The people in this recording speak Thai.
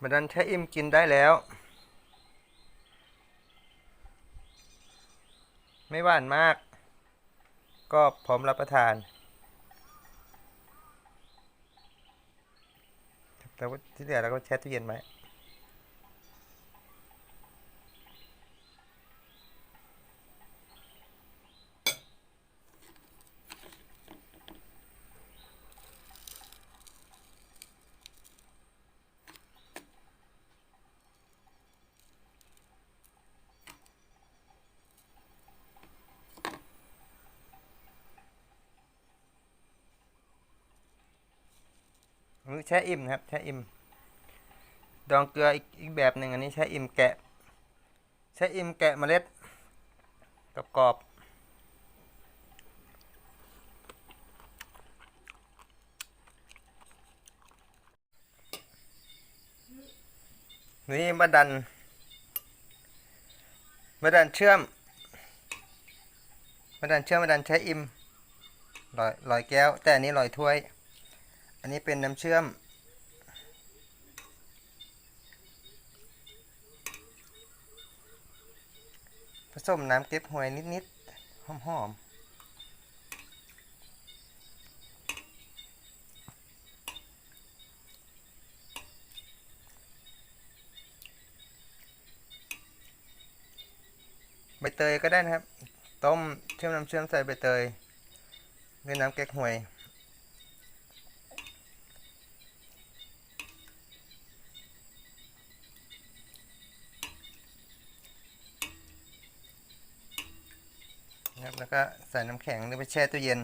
มันดันแช่อิ่มกินได้แล้ว ไม่หวานมาก ก็พร้อมรับประทานแล้วที่เหลือเราก็แช่ตู้เย็นไว้ อันนี้แช่อิ่มครับแช่อิ่มดองเกลืออีกอีกแบบหนึ่งอันนี้ใช้อิ่มแกะใช้อิ่มแกะเมล็ดกรอบนี่มาดันมาดันเชื่อมมาดันเชื่อมมาดันใช้อิ่มลอยลอยแก้ว แต่อันนี้ลอยถ้วย อันนี้เป็นน้ำเชื่อม ผสมน้ำเก็บหวยนิดๆหอมๆใบเตยก็ได้นะครับ ต้มเชื่อมน้ำเชื่อมใส่ใบเตยด้วยน้ำเก๊กฮวย นะครับ แล้วก็ใส่น้ำแข็งหรือไปแช่ตู้เย็น